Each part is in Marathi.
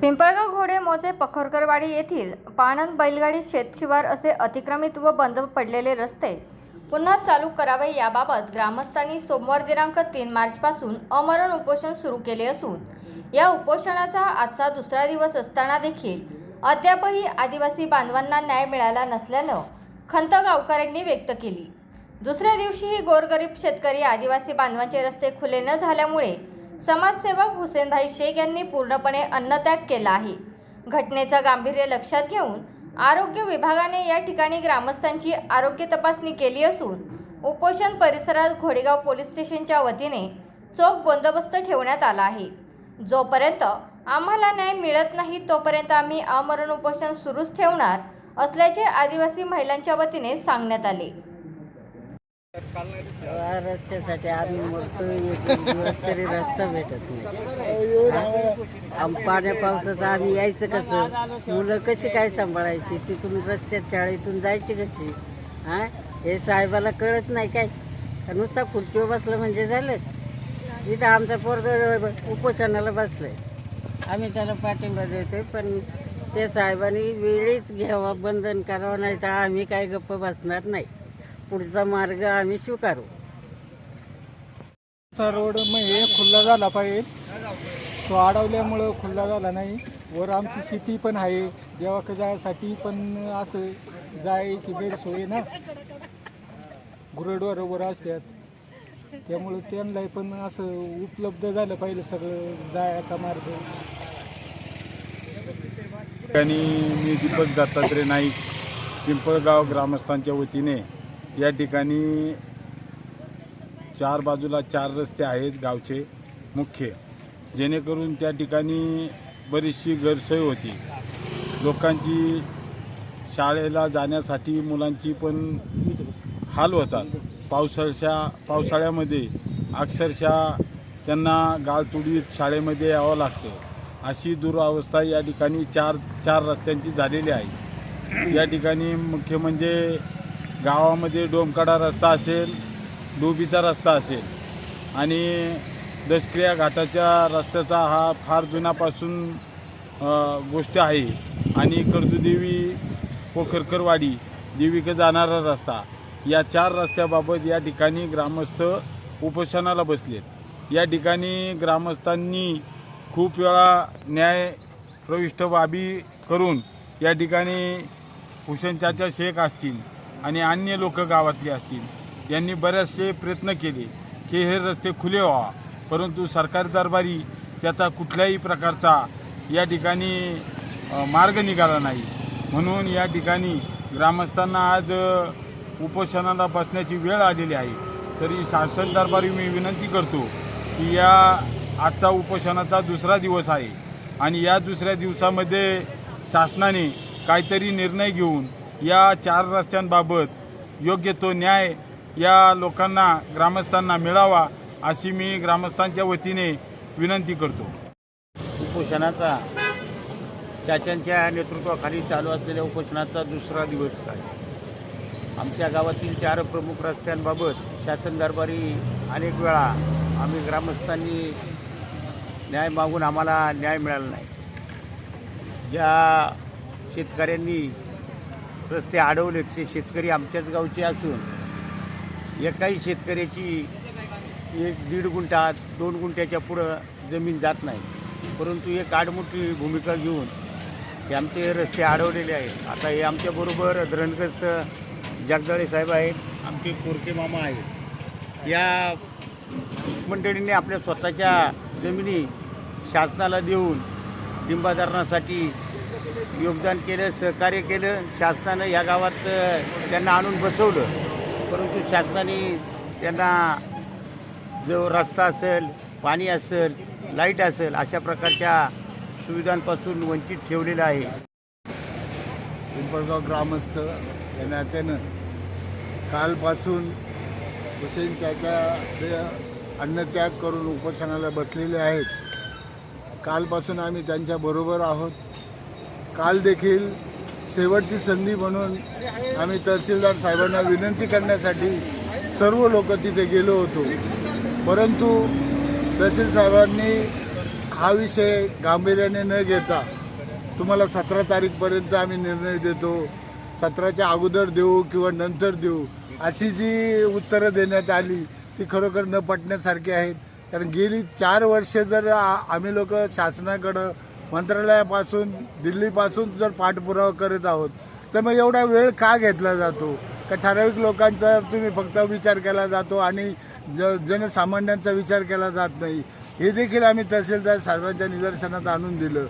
पिंपळगाव घोडे मोजे पखोरकरवाडी येथील पाणंद बैलगाडी शेतशिवार असे अतिक्रमित व बंद पडलेले रस्ते पुन्हा चालू करावे याबाबत ग्रामस्थांनी सोमवार दिनांक तीन मार्चपासून अमरण उपोषण सुरू केले असून या उपोषणाचा आजचा दुसरा दिवस असताना देखील अद्यापही आदिवासी बांधवांना न्याय मिळाला नसल्यानं खंत गावकऱ्यांनी व्यक्त केली. दुसऱ्या दिवशीही गोरगरीब शेतकरी आदिवासी बांधवांचे रस्ते खुले न झाल्यामुळे समाजसेवक हुसेनभाई शेख यांनी पूर्णपणे अन्नत्याग केला आहे. घटनेचं गांभीर्य लक्षात घेऊन आरोग्य विभागाने या ठिकाणी ग्रामस्थांची आरोग्य तपासणी केली असून उपोषण परिसरात घोडेगाव पोलीस स्टेशनच्या वतीने चोख बंदोबस्त ठेवण्यात आला आहे. जोपर्यंत आम्हाला न्याय मिळत नाही तोपर्यंत आम्ही अमरण उपोषण सुरूच ठेवणार असल्याचे आदिवासी महिलांच्या वतीने सांगण्यात आले. रस्त्यासाठी आम्ही मरतो एक दिवस तरी रस्ता भेटत नाही. आम पाण्या पावसाचं आम्ही यायचं कसं? मुलं कशी काय सांभाळायची? तिथून रस्त्यात शाळेतून जायची कशी? हा? हे साहेबाला कळत नाही काय? नुसता खुर्चीवर बसलं म्हणजे झालं? इथं आमचा पोरग उपोषणाला बसलंय. आम्ही त्याला पाठिंबा देतोय पण ते साहेबांनी वेळीच घ्यावा बंधन करावं नाही तर आम्ही काय गप्प बसणार नाही. पुढचा मार्ग आम्ही स्वीकारू. चा रोड मग हे खुल्ला झाला पाहिजे. तो अडवल्यामुळं खुल्ला झाला नाही. वर आमची शेती पण आहे. देवाक जायसाठी पण असं जायची गैरसोय ना. गुरडवर वर असतात. त्यामुळं त्यांना पण असं उपलब्ध झालं पाहिजे सगळं जायचा मार्ग. ठिकाणी मी दीपक दत्तात्रय नाईक पिंपळगाव ग्रामस्थांच्या वतीने या ठिकाणी चार बाजूला चार रस्ते आहेत गावचे मुख्य. जेणेकरून त्या ठिकाणी बरीचशी गैरसोय होती. लोकांची शाळेला जाण्यासाठी मुलांची पण हाल होतात. पावसाळ्या पावसाळ्यामध्ये अक्षरशः त्यांना गाळतुडीत शाळेमध्ये यावं लागतं. अशी दुरावस्था या ठिकाणी चार चार रस्त्यांची झालेली आहे. या ठिकाणी मुख्य म्हणजे गावामध्ये डोमकडा रस्ता असेल डोबीचा रस्ता असेल. आणि दशक्रिया घाटाच्या रस्त्याचा हा फार जुनापासून गोष्ट आहे. आणि कर्जदेवी पोखरकरवाडी देवीकडे जाणारा रस्ता या चार रस्त्याबाबत या ठिकाणी ग्रामस्थ उपोषणाला बसलेत. या ठिकाणी ग्रामस्थांनी खूप वेळा न्याय प्रविष्ट बाबी करून या ठिकाणी हुसेन शेख असतील आणि अन्य लोक गावातले असतील यांनी बरेचसे प्रयत्न केले. की हे रस्ते खुले व्हा. परंतु सरकारी दरबारी त्याचा कुठल्याही प्रकारचा या ठिकाणी मार्ग निघाला नाही. म्हणून या ठिकाणी ग्रामस्थांना आज उपोषणाला बसण्याची वेळ आलेली आहे. तरी शासन दरबारी मी विनंती करतो की या आजचा उपोषणाचा दुसरा दिवस आहे. आणि या दुसऱ्या दिवसामध्ये शासनाने काहीतरी निर्णय घेऊन या चार रस्त्यांबाबत योग्य तो न्याय या लोकांना ग्रामस्थांना मिळावा अशी मी ग्रामस्थांच्या वतीने विनंती करतो. उपोषणाचा चाच्यांच्या नेतृत्वाखाली चालू असलेल्या उपोषणाचा दुसरा दिवस आहे आमच्या गावातील चार प्रमुख रस्त्यांबाबत शासन दरबारी अनेक वेळा आम्ही ग्रामस्थांनी न्याय मागून आम्हाला न्याय मिळाला नाही. ज्या शेतकऱ्यांनी रस्ते अडवलेत ते शेतकरी आमच्याच गावचे असून एकाही शेतकऱ्याची एक दीड गुंठा दोन गुंठ्याच्या पुढं जमीन जात नाही. परंतु एक आडमोठी भूमिका घेऊन हे आमचे रस्ते अडवलेले आहेत. आता हे आमच्याबरोबर धरणग्रस्त जगदाळे साहेब आहेत आमचे कोरके मामा आहेत. या मंडळीने आपल्या स्वतःच्या जमिनी शासनाला देऊन लिंबाधारणासाठी योगदान केलं सहकार्य केलं. शासनानं या गावात त्यांना आणून बसवलं. परंतु शासनाने त्यांना जो रस्ता असेल पाणी असेल लाइट असेल अशा प्रकारच्या सुविधांपासून वंचित ठेवलेलं आहे. पिंपळगाव ग्रामस्थ या नात्यानं कालपासून हुसेन चाचा ते अन्नत्याग करून उपोषणाला बसलेले आहेत. कालपासून आम्ही त्यांच्याबरोबर आहोत. काल देखील शेवटची संधी म्हणून आम्ही तहसीलदार साहेबांना विनंती करण्यासाठी सर्व लोक तिथे गेलो होतो. परंतु तहसील साहेबांनी हा विषय गांभीर्याने न घेता तुम्हाला सतरा तारीखपर्यंत आम्ही निर्णय देतो. सतराच्या अगोदर देऊ किंवा नंतर देऊ अशी जी उत्तरं देण्यात आली ती खरोखर न पटण्यासारखी आहेत. कारण गेली चार वर्षे जर आम्ही लोक शासनाकडं मंत्रालयापासून दिल्लीपासून जर पाठपुरावा करत आहोत तर मग एवढा वेळ का घेतला जातो? का ठराविक लोकांचा तुम्ही फक्त विचार केला जातो आणि ज जनसामान्यांचा विचार केला जात नाही? हे देखील आम्ही तहसीलदार साहेबांच्या निदर्शनात आणून दिलं.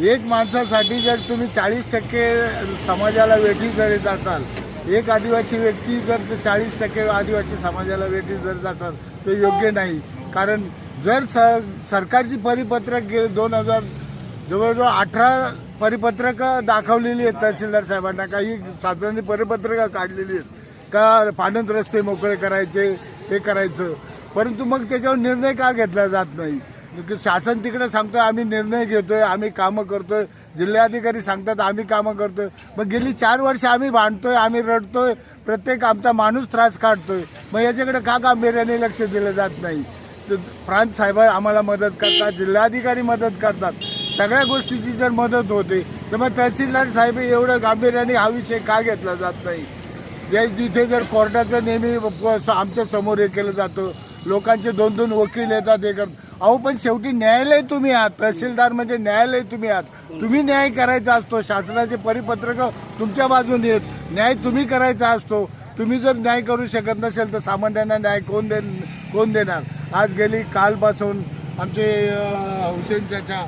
एक माणसासाठी जर तुम्ही चाळीस टक्के समाजाला वेठी करीत असाल एक आदिवासी व्यक्ती जर चाळीस टक्के आदिवासी समाजाला वेठी धरत असाल तर योग्य नाही. कारण जर स सरकारची परिपत्रक गे दोन हजार जवळजवळ अठरा परिपत्रकं दाखवलेली आहेत तहसीलदार साहेबांना. काही शासनाने परिपत्रकं काढलेली आहेत. का पाणंद रस्ते मोकळे करायचे हे करायचं? परंतु मग त्याच्यावर निर्णय का घेतला जात नाही? की शासन तिकडे सांगतोय आम्ही निर्णय घेतोय आम्ही कामं करतोय. जिल्हाधिकारी सांगतात आम्ही कामं करतोय. मग गेली चार वर्ष आम्ही भांडतोय आम्ही रडतोय. प्रत्येक आमचा माणूस त्रास काढतोय. मग याच्याकडे का गांभीर्याने लक्ष दिलं जात नाही? तर प्रांत साहेब आम्हाला मदत करतात जिल्हाधिकारी मदत करतात. सगळ्या गोष्टीची जर मदत होते तर मग तहसीलदार साहेब एवढं गांभीर्याने हा विषय का घेतला जात नाही? जे जिथे जर कोर्टाचं नेहमी प- आमच्यासमोर हे केलं जातं लोकांचे दोन दोन वकील येतात हे करतात अहो पण शेवटी न्यायालय तुम्ही आहात तहसीलदार म्हणजे न्यायालय तुम्ही आहात. तुम्ही न्याय करायचा असतो शासनाचे परिपत्रक तुमच्या बाजूने येत न्याय तुम्ही करायचा असतो. तुम्ही जर न्याय करू शकत नसेल तर सामान्यांना न्याय कोण दे कोण देणार? आज गेली कालपासून आमचे हुसेन चाचा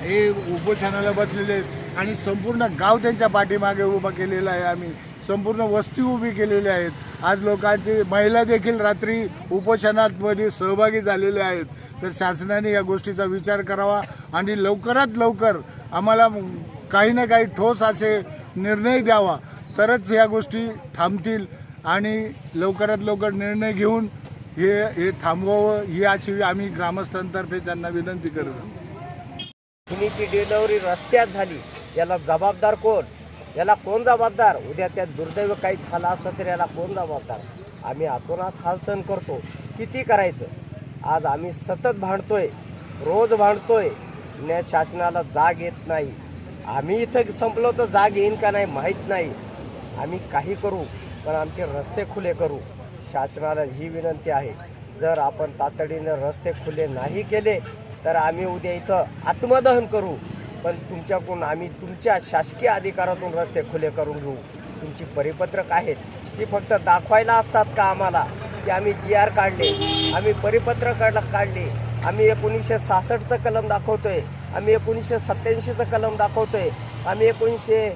हे उपोषणाला बसलेले आहेत. आणि संपूर्ण गाव त्यांच्या पाठीमागे उभा केलेला आहे आम्ही. संपूर्ण वस्ती उभी केलेल्या आहेत. आज लोकांची महिला देखील रात्री उपोषणामध्ये सहभागी झालेल्या आहेत. तर शासनाने या गोष्टीचा विचार करावा आणि लवकरात लवकर आम्हाला काही ना काही ठोस असे निर्णय द्यावा. तरच या गोष्टी थांबतील आणि लवकरात लवकर निर्णय घेऊन हे हे थांबवावं. ही अशी आम्ही ग्रामस्थांतर्फे त्यांना विनंती करत. आहोत खुनीची डिलिव्हरी रस्त्यात झाली. याला जबाबदार कोण? याला कोण जबाबदार? उद्या त्या दुर्दैव काही झालं असतं तर याला कोण जबाबदार? आम्ही आतोनात हाल सहन करतो. किती करायचं? आज आम्ही सतत भांडतोय. रोज भांडतोय. न्याय शासनाला जाग येत नाही. आम्ही इथं संपलो तर जाग येईन का नाही माहीत नाही. आम्ही काही करू पण आमचे रस्ते खुले करू. शासनाला ही विनंती आहे. जर आपण तातडीनं रस्ते खुले नाही केले तर आम्ही उद्या इथं आत्मदहन करू पण तुमच्याकडून आम्ही तुमच्या शासकीय अधिकारातून रस्ते खुले करून घेऊ. तुमची परिपत्रक आहेत ती फक्त दाखवायला असतात का आम्हाला? की आम्ही जी आर काढले आम्ही परिपत्रक काढले. आम्ही एकोणीसशे सहासष्टचं कलम दाखवतोय आम्ही एकोणीसशे सत्त्याऐंशीचं कलम दाखवतोय आम्ही एकोणीसशे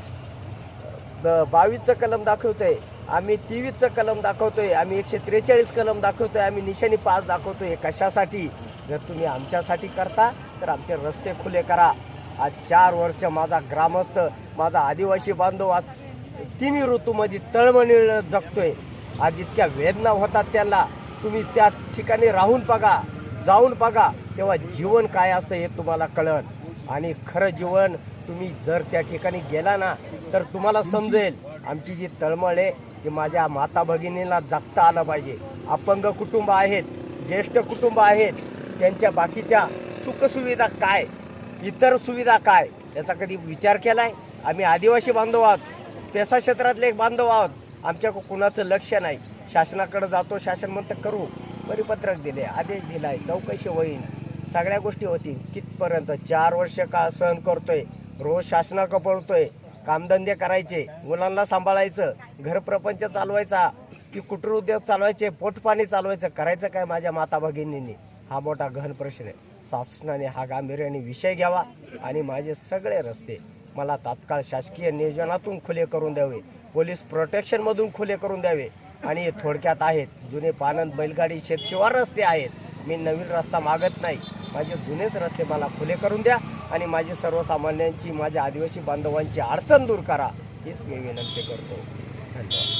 बावीसचं कलम दाखवतोय आम्ही तेवीसचं कलम दाखवतोय आम्ही एकशे त्रेचाळीस कलम दाखवतोय आम्ही निशाणी पाच दाखवतोय. आहे कशासाठी? जर तुम्ही आमच्यासाठी करता तर आमचे रस्ते खुले करा. आज चार वर्ष माझा ग्रामस्थ माझा आदिवासी बांधव आज तिन्ही ऋतूमध्ये तळमळीनं जगतोय. आज इतक्या वेदना होतात त्यांना. तुम्ही त्या ठिकाणी राहून बघा जाऊन बघा तेव्हा जीवन काय असतं हे तुम्हाला कळन आणि खरं जीवन तुम्ही जर त्या ठिकाणी गेला ना तर तुम्हाला समजेल. आमची जी तळमळ आहे ती माझ्या माता भगिनीला जगता आलं पाहिजे. अपंग कुटुंब आहेत ज्येष्ठ कुटुंब आहेत त्यांच्या बाकीच्या सुखसुविधा काय? इतर सुविधा काय? याचा कधी विचार केला आहे आम्ही आदिवासी बांधव आहोत. पेसा क्षेत्रातले एक बांधव आहोत. आमच्या कुणाचं लक्ष नाही. शासनाकडे जातो शासन म्हणतं करू. परिपत्रक दिले आदेश दिलाय चौकशी होईल सगळ्या गोष्टी होतील. कितपर्यंत? चार वर्ष काळ सहन करतोय. रोज शासनाकडे पळतोय. कामधंदे करायचे मुलांना सांभाळायचं घरप्रपंच चालवायचा की कुटीर उद्योग चालवायचे पोटपाणी चालवायचं करायचं काय माझ्या माता भगिनींनी हा मोठा गहन प्रश्न आहे. शासनाने हा गांभीर्याने विषय घ्यावा आणि माझे सगळे रस्ते मला तात्काळ शासकीय नियोजनातून खुले करून द्यावे. पोलीस प्रोटेक्शनमधून खुले करून द्यावे. आणि हे थोडक्यात आहेत. जुने पानंद बैलगाडी शेतशिवार रस्ते आहेत. मी नवीन रस्ता मागत नाही. माझे जुनेच रस्ते मला खुले करून द्या आणि माझी सर्वसामान्यांची माझ्या आदिवासी बांधवांची अडचण दूर करा. हीच मी विनंती करतो. धन्यवाद.